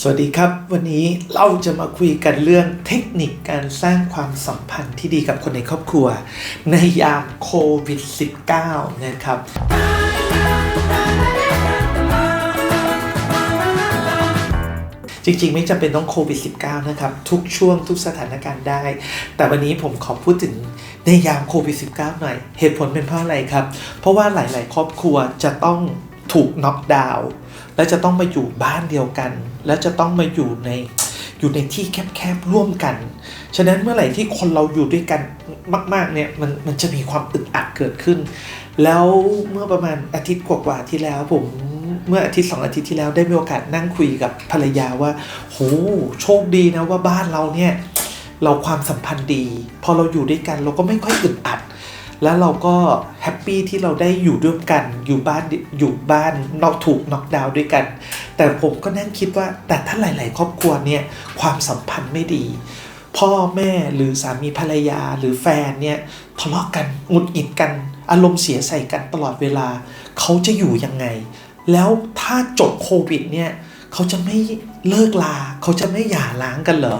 สวัสดีครับ วันนี้เราจะมาคุยกันเรื่องเทคนิคการสร้างความสัมพันธ์ที่ดีกับคนในครอบครัว ในยามโควิด -19 นะครับ จริงๆ ไม่จำเป็นต้องโควิด -19 นะครับ ทุกช่วงทุกสถานการณ์ได้ แต่วันนี้ผมขอพูดถึงในยามโควิด -19 หน่อย เหตุผลเป็นเพราะอะไรครับ เพราะว่าหลาย ๆ ครอบครัวจะต้อง ถูกน็อกดาวน์และจะต้องมาอยู่บ้านเดียวกัน แล้วจะต้องมาอยู่ในอยู่ในที่แคบๆร่วมกัน ฉะนั้นเมื่อไหร่ที่คนเราอยู่ด้วยกันมากๆเนี่ยมันมันจะมีความอึดอัดเกิดขึ้น แล้วเมื่อประมาณอาทิตย์กว่าๆที่แล้วผมเมื่ออาทิตย์สองอาทิตย์ที่แล้วได้มีโอกาสนั่งคุยกับภรรยาว่าโหโชคดีนะว่าบ้านเราเนี่ยเราความสัมพันธ์ดี พอเราอยู่ด้วยกันเราก็ไม่ค่อยอึดอัด แล้วเราก็แฮปปี้ที่เราได้อยู่ด้วยกันอยู่บ้านอยู่บ้านนอกถูกน็อกดาวน์ด้วยกัน แต่ผมก็นั่งคิดว่าแต่ถ้าหลาย ๆ ครอบครัวเนี่ยความสัมพันธ์ไม่ดี พ่อแม่หรือสามีภรรยาหรือแฟนเนี่ยทะเลาะกันหงุดหงิดกัน อารมณ์เสียใส่กันตลอดเวลา เขาจะอยู่ยังไง แล้วถ้าจบโควิดเนี่ยเขาจะไม่เลิกลา เขาจะไม่หย่าร้างกันเหรอ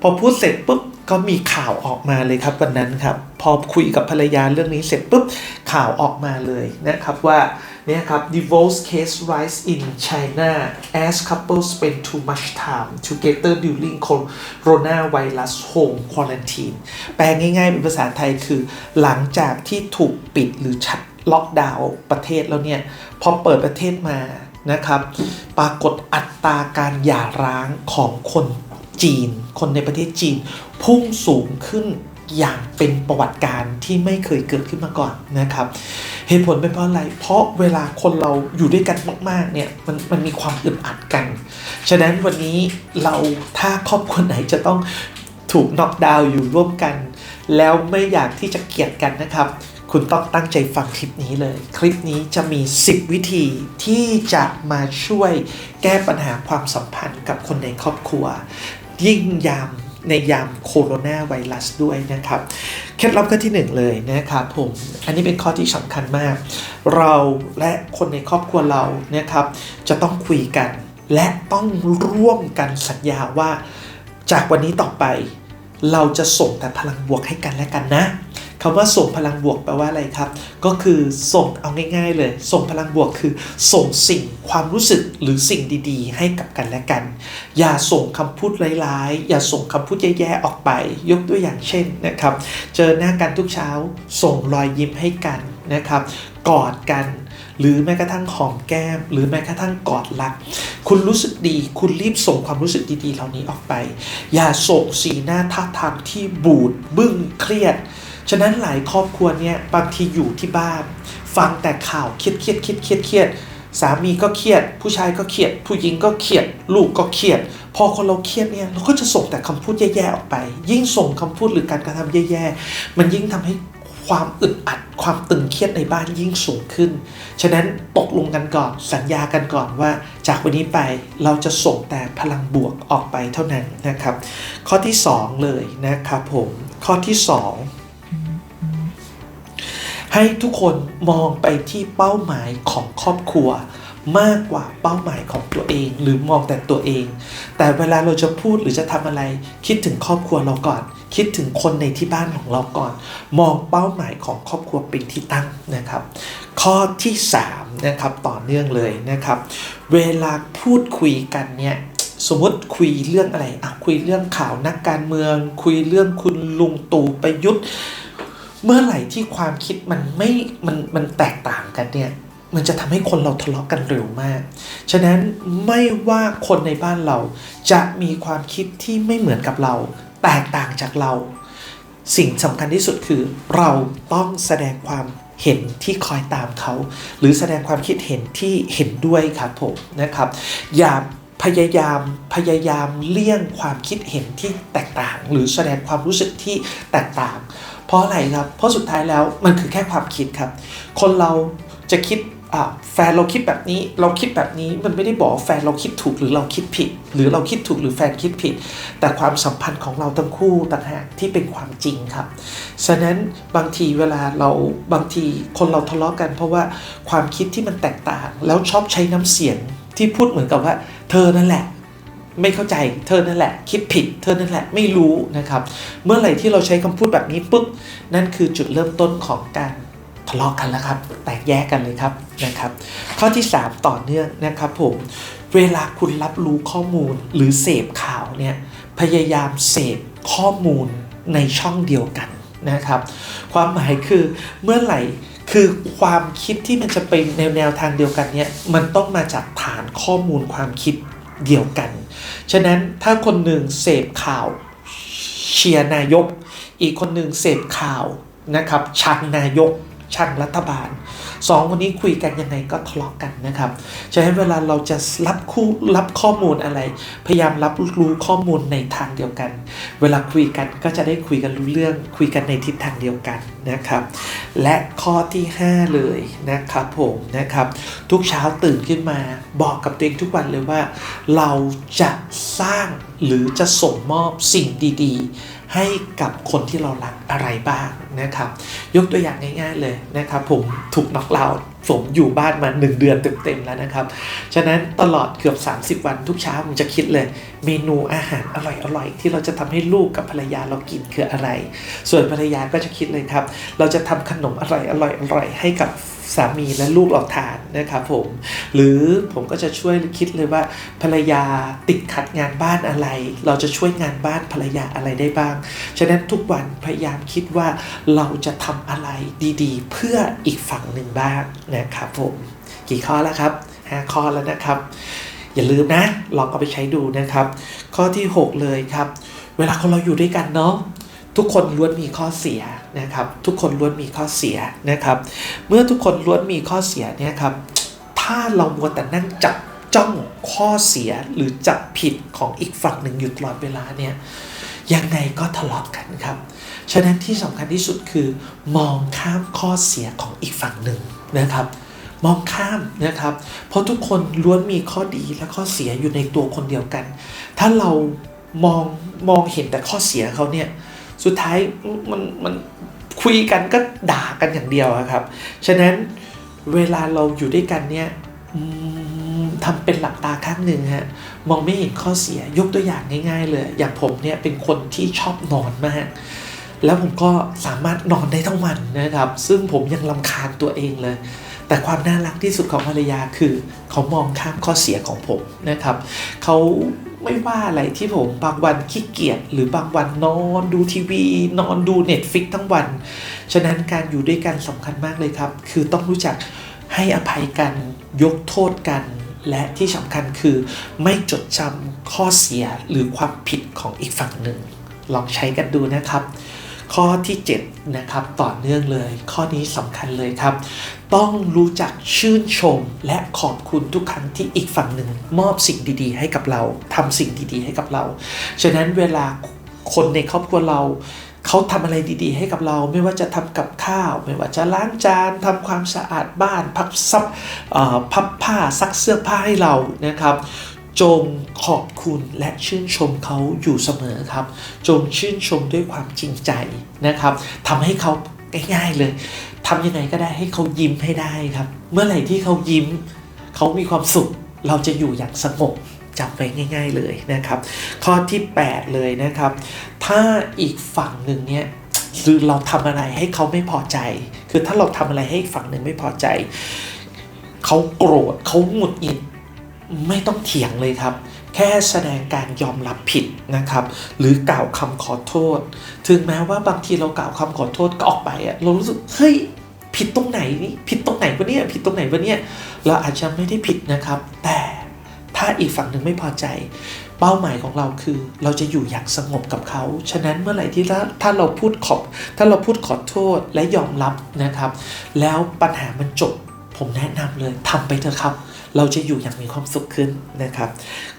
พอพูดเสร็จปุ๊บ ก็มีข่าวออกมาเลยครับวันนั้นครับ พอคุยกับภรรยาเรื่องนี้เสร็จปุ๊บ ข่าวออกมาเลยนะครับว่าเนี่ยครับ divorce case rise in China as couples spend too much time together during coronavirus home quarantine แปลง่ายๆเป็นภาษาไทยคือ หลังจากที่ถูกปิดหรือชัดล็อกดาวน์ประเทศแล้วเนี่ย พอเปิดประเทศมานะครับ ปรากฏอัตราการหย่าร้างของคน จีน คนในประเทศจีน พุ่งสูงขึ้นอย่างเป็นประวัติการที่ไม่เคยเกิดขึ้นมาก่อนนะครับ เหตุผลเป็นเพราะอะไร เพราะเวลาคนเราอยู่ด้วยกันมากๆเนี่ยมันมันมีความอึดอัดกัน ฉะนั้นวันนี้เราถ้าครอบครัวไหนจะต้องถูกน็อกดาวน์อยู่ร่วมกัน แล้วไม่อยากที่จะเกลียดกันนะครับ คุณต้องตั้งใจฟังคลิปนี้เลย คลิปนี้จะมี 10 วิธีที่จะมาช่วยแก้ปัญหาความสัมพันธ์กับคนในครอบครัว ยิ่งยามในยามโคโรนาไวรัสด้วยนะครับ เคล็ดลับข้อที่หนึ่งเลยนะครับผม อันนี้เป็นข้อที่สำคัญมาก เราและคนในครอบครัวเรานะครับ จะต้องคุยกัน และต้องร่วมกันสัญญาว่า จากวันนี้ต่อไป เราจะส่งแต่พลังบวกให้กันและกันนะ คำว่าส่งพลังบวกแปลว่าอะไรครับ ก็คือส่งเอาง่าย ๆ เลย ส่งพลังบวกคือ ส่งสิ่งความรู้สึกหรือสิ่งดีๆ ให้กับกันและกัน อย่าส่งคำพูดร้ายๆ อย่าส่งคำพูดแย่ๆออกไป ยกตัวอย่างเช่นนะครับ เจอหน้ากันทุกเช้า ส่งรอยยิ้มให้กันนะครับ กอดกันหรือแม้กระทั่งหอมแก้ม หรือแม้กระทั่งกอดรัก คุณรู้สึกดี คุณรีบส่งความรู้สึกดีๆเหล่านี้ออกไป อย่าส่งสีหน้าท่าทางที่บูดบึ้งเครียด ฉะนั้นหลายครอบครัวเนี่ยบางทีอยู่ที่บ้าน ฟังแต่ข่าวเครียดเครียดเครียดเครียดเครียดสามีก็เครียด ผู้ชายก็เครียด ผู้หญิงก็เครียด ลูกก็เครียด พอคนเราเครียดเนี่ยเราก็จะส่งแต่คำพูดแย่ๆออกไป ยิ่งส่งคำพูดหรือการกระทำแย่ๆ มันยิ่งทำให้ความอึดอัด ความตึงเครียดในบ้านยิ่งสูงขึ้น ฉะนั้นตกลงกันก่อน สัญญากันก่อนว่า จากวันนี้ไปเราจะส่งแต่พลังบวกออกไปเท่านั้นนะครับ ข้อที่ 2 เลยนะครับผม ข้อที่ 2 ให้ทุกคนมองไปที่เป้าหมายของครอบครัว มากกว่าเป้าหมายของตัวเอง หรือมองแต่ตัวเอง แต่เวลาเราจะพูดหรือจะทำอะไร คิดถึงครอบครัวเราก่อน คิดถึงคนในที่บ้านของเราก่อน มองเป้าหมายของครอบครัวเป็นที่ตั้งนะครับ ข้อที่3นะครับต่อเนื่องเลยนะครับ เวลาพูดคุยกันเนี่ยสมมติคุยเรื่องอะไรอะคุยเรื่องข่าวนักการเมือง คุยเรื่องคุณลุงตู่ประยุทธ์ เมื่อไหร่ที่ความคิดมันไม่มันมันแตกต่างกันเนี่ยมันจะทำให้คนเราทะเลาะกันเร็วมาก ฉะนั้นไม่ว่าคนในบ้านเราจะมีความคิดที่ไม่เหมือนกับเรา แตกต่างจากเรา สิ่งสำคัญที่สุดคือ เราต้องแสดงความเห็นที่คอยตามเขา หรือแสดงความคิดเห็นที่เห็นด้วยครับผมนะครับ อย่าพยายามพยายามเลี่ยงความคิดเห็นที่แตกต่าง หรือแสดงความรู้สึกที่แตกต่าง เพราะอะไรครับ เพราะสุดท้ายแล้วมันคือแค่ความคิดครับ คนเราจะคิดแฟนเราคิดแบบนี้เราคิดแบบนี้มันไม่ได้บอกแฟนเราคิดถูกหรือเราคิดผิด หรือเราคิดถูกหรือแฟนคิดผิด แต่ความสัมพันธ์ของเราทั้งคู่ต่างหากที่เป็นความจริงครับฉะนั้นบางทีเวลาเราบางทีคนเราทะเลาะกัน เพราะว่าความคิดที่มันแตกต่าง แล้วชอบใช้น้ำเสียงที่พูดเหมือนกับว่า เธอนั่นแหละ ไม่เข้าใจเธอนั่นแหละ คิดผิด เธอนั่นแหละไม่รู้นะครับ เมื่อไหร่ที่เราใช้คำพูดแบบนี้ปุ๊บนั่นคือจุดเริ่มต้นของการทะเลาะกันแล้วครับ แตกแยกกันเลยครับนะครับ ข้อที่ 3 ต่อเนื่องนะครับผมเวลาคุณรับรู้ข้อมูลหรือเสพข่าวเนี่ยพยายามเสพข้อมูลในช่องเดียวกันนะครับ ความหมายคือเมื่อไหร่คือความคิดที่มันจะเป็นแนวแนวทางเดียวกันเนี่ยมันต้องมาจากฐานข้อมูลความคิด เดียวกัน ฉะนั้นถ้าคนหนึ่งเสพข่าวเชียร์นายก อีกคนหนึ่งเสพข่าวนะครับชังนายกชังรัฐบาล สองคนนี้คุยกันยังไงก็ทะเลาะกันนะครับฉะนั้นเวลาเราจะรับคู่รับข้อมูลอะไร พยายามรับรู้ข้อมูลในทางเดียวกัน เวลาคุยกันก็จะได้คุยกันรู้เรื่อง คุยกันในทิศทางเดียวกันนะครับ และข้อที่ 5 เลยนะครับผมนะครับ ทุกเช้าตื่นขึ้นมาบอกกับตัวเองทุกวันเลยว่า เราจะสร้างหรือจะส่งมอบสิ่งดี ๆ ให้กับคนที่เรารักอะไรบ้างนะครับ ยกตัวอย่างง่ายๆเลยนะครับ ผมถูกน็อกเราผมอยู่บ้านมา 1 เดือนเต็มๆแล้วนะครับ ฉะนั้นตลอดเกือบ 30 วันทุกเช้าผมจะคิดเลย เมนูอาหารอร่อยๆที่เราจะทำให้ลูกกับภรรยาเรากินคืออะไร ส่วนภรรยาก็จะคิดเลยครับ เราจะทำขนมอร่อยอร่อยอร่อยให้กับสามีและลูกเราทานนะครับผม หรือผมก็จะช่วยคิดเลยว่า ภรรยาติดขัดงานบ้านอะไร เราจะช่วยงานบ้านภรรยาอะไรได้บ้าง ฉะนั้นทุกวันพยายามคิดว่าเราจะทำอะไรดีๆ เพื่ออีกฝั่งหนึ่งบ้างนะครับผม กี่ข้อแล้วครับ 5 ข้อแล้วนะครับ อย่าลืมนะ ลองเอาไปใช้ดูนะครับ ข้อที่ 6 เลยครับ เวลาคนเราอยู่ด้วยกันเนาะทุกคนล้วนมีข้อเสียนะครับ ทุกคนล้วนมีข้อเสียนะครับ เมื่อทุกคนล้วนมีข้อเสียเนี่ยครับ ถ้าเรามัวแต่นั่งจับจ้องข้อเสียหรือจับผิดของอีกฝั่งหนึ่งอยู่ตลอดเวลาเนี่ยยังไงก็ทะเลาะกันครับ ฉะนั้นที่สำคัญที่สุดคือ มองข้ามข้อเสียของอีกฝั่งหนึ่งนะครับ มองข้ามนะครับ เพราะทุกคนล้วนมีข้อดีและข้อเสียอยู่ในตัวคนเดียวกัน ถ้าเรามองมองเห็นแต่ข้อเสียเขาเนี่ย สุดท้ายมันมันคุยกันก็ด่ากันอย่างเดียวครับ ฉะนั้นเวลาเราอยู่ด้วยกันเนี่ยทำเป็นหลับตาข้างหนึ่งฮะมองไม่เห็นข้อเสียยกตัวอย่างง่ายๆ เลย อย่างผมเนี่ยเป็นคนที่ชอบนอนมาก แล้วผมก็สามารถนอนได้ทั้งวันนะครับ ซึ่งผมยังลำคาญตัวเองเลย แต่ความน่ารักที่สุดของภรรยาคือเขามองข้ามข้อเสียของผมนะครับเขาไม่ว่าอะไรที่ผมบางวันขี้เกียจหรือบางวันนอนดูทีวี นอนดูเน็ตฟิกทั้งวัน ฉะนั้นการอยู่ด้วยกันสำคัญมากเลยครับ คือต้องรู้จักให้อภัยกันยกโทษกัน และที่สำคัญคือไม่จดจำข้อเสียหรือความผิดของอีกฝั่งหนึ่ง ลองใช้กันดูนะครับ ข้อที่ 7 นะครับต่อเนื่องเลย ข้อนี้สำคัญเลยครับ ต้องรู้จักชื่นชมและขอบคุณทุกครั้งที่อีกฝั่งหนึ่งมอบสิ่งดีๆ ให้กับเราทำสิ่งดีๆ ให้กับเรา ฉะนั้นเวลาคนในครอบครัวเราเขาทำอะไรดีๆ ให้กับเราไม่ว่าจะทำกับข้าว ไม่ว่าจะล้างจานทำความสะอาดบ้าน พับซับพับผ้าซักเสื้อผ้าให้เรานะครับ จงขอบคุณและชื่นชมเขาอยู่เสมอครับ จงชื่นชมด้วยความจริงใจนะครับทำให้เขาง่ายๆเลยทำยังไงก็ได้ให้เขายิ้มให้ได้ครับ เมื่อไหร่ที่เขายิ้ม เขามีความสุขเราจะอยู่อย่างสงบจำไว้ง่าย ๆเลยนะครับ ข้อที่ 8 เลยนะครับ ถ้าอีกฝั่งหนึ่งเนี่ยหรือเราทำอะไรให้เขาไม่พอใจ คือถ้าเราทำอะไรให้ฝั่งหนึ่งไม่พอใจ เขาโกรธเขาหงุดหงิด ไม่ต้องเถียงเลยครับ แค่แสดงการยอมรับผิดนะครับ หรือกล่าวคำขอโทษ ถึงแม้ว่าบางทีเรากล่าวคำขอโทษก็ออกไปอะเรารู้สึกเฮ้ยผิดตรงไหนนี่ผิดตรงไหนวะเนี่ยผิดตรงไหนวะเนี่ยเราอาจจะไม่ได้ผิดนะครับ แต่ถ้าอีกฝั่งหนึ่งไม่พอใจ เป้าหมายของเราคือ เราจะอยู่อย่างสงบกับเขา ฉะนั้นเมื่อไหร่ที่ถ้าถ้าเราพูดขอบ ถ้าเราพูดขอโทษและยอมรับนะครับ แล้วปัญหามันจบผมแนะนำเลยทำไปเถอะครับ เราจะอยู่อย่างมีความสุขขึ้นนะครับ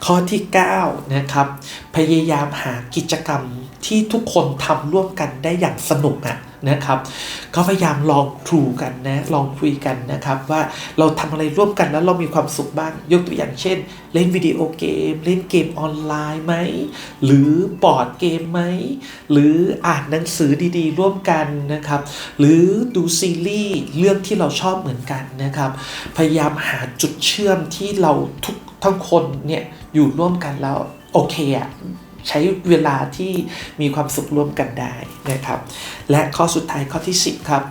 ข้อที่9นะครับพยายามหากิจกรรมที่ทุกคนทำร่วมกันได้อย่างสนุกอะ นะครับ ก็พยายามลองครูกันนะลองคุยกันนะครับ ว่าเราทำอะไรร่วมกันแล้วเรามีความสุขบ้าง ยกตัวอย่างเช่น เล่นวิดีโอเกม เล่นเกมออนไลน์ไหม หรือบอร์ดเกมไหม หรืออ่านหนังสือดีๆ ร่วมกันนะครับ หรือดูซีรีส์เรื่องที่เราชอบเหมือนกันนะครับ พยายามหาจุดเชื่อมที่เราทุกทั้งคนเนี่ยอยู่ร่วมกันแล้วโอเคอะ ใช้เวลาที่มีความสุขร่วมกันได้นะครับ และข้อสุดท้ายข้อที่ 10 ครับ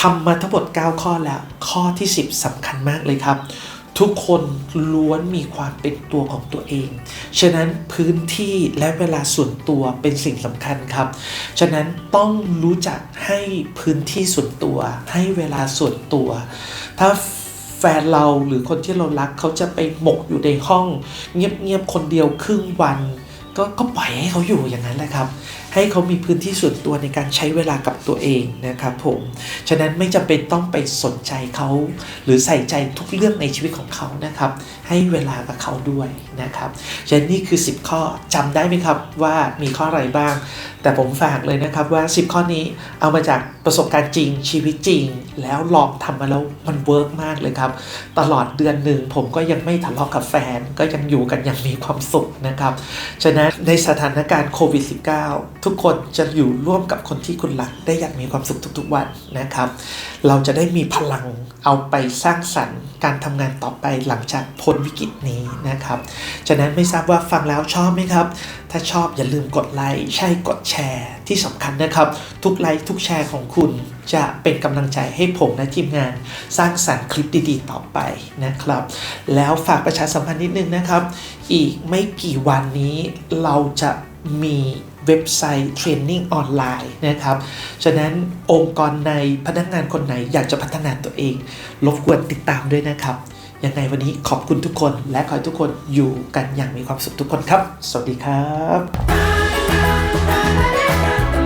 ทำมาทั้งหมด 9 ข้อแล้ว ข้อที่ 10สำคัญมากเลยครับ ทุกคนล้วนมีความเป็นตัวของตัวเอง ฉะนั้นพื้นที่และเวลาส่วนตัวเป็นสิ่งสำคัญครับ ฉะนั้นต้องรู้จักให้พื้นที่ส่วนตัว ให้เวลาส่วนตัว ถ้าแฟนเราหรือคนที่เรารักเขาจะไปหมกอยู่ในห้อง เงียบๆคนเดียวครึ่งวัน ก็ก็ปล่อยให้เขาอยู่อย่างนั้นแหละครับ ให้เขามีพื้นที่ส่วนตัวในการใช้เวลากับตัวเองนะครับผม ฉะนั้นไม่จำเป็นต้องไปสนใจเขา หรือใส่ใจทุกเรื่องในชีวิตของเขานะครับ ให้เวลากับเขาด้วยนะครับ ฉะนั้นนี่คือ 10 ข้อจำได้ไหมครับว่ามีข้ออะไรบ้าง แต่ผมฝากเลยนะครับว่า 10 ข้อนี้เอามาจากประสบการณ์จริงชีวิตจริง แล้วลองทำมาแล้วมันเวิร์กมากเลยครับ ตลอดเดือนหนึ่งผมก็ยังไม่ทะเลาะกับแฟน ก็ยังอยู่กันอย่างมีความสุขนะครับ ฉะนั้นในสถานการณ์โควิด -19 ทุกคนจะอยู่ร่วมกับคนที่คุณรักได้อย่างมีความสุขทุกๆวันนะครับ เราจะได้มีพลังเอาไปสร้างสรรค์ การทำงานต่อไปหลังจากพ้นวิกฤตนี้นะครับฉะนั้นไม่ทราบว่าฟังแล้วชอบไหมครับ ถ้าชอบอย่าลืมกดไลค์ใช่กดแชร์ที่สำคัญนะครับ ทุกไลค์ทุกแชร์ของคุณจะเป็นกำลังใจให้ผมและทีมงาน สร้างสรรค์คลิปดีๆ ต่อไปนะครับ แล้วฝากประชาสัมพันธ์นิดนึงนะครับ อีกไม่กี่วันนี้เราจะมี เว็บไซต์เทรนนิ่งออนไลน์นะครับ ฉะนั้นองค์กรในพนักงานคนไหนอยากจะพัฒนาตัวเอง รบกวนติดตามด้วยนะครับ ยังไงวันนี้ขอบคุณทุกคนและขอให้ทุกคนอยู่กันอย่างมีความสุขทุกคนครับ สวัสดีครับ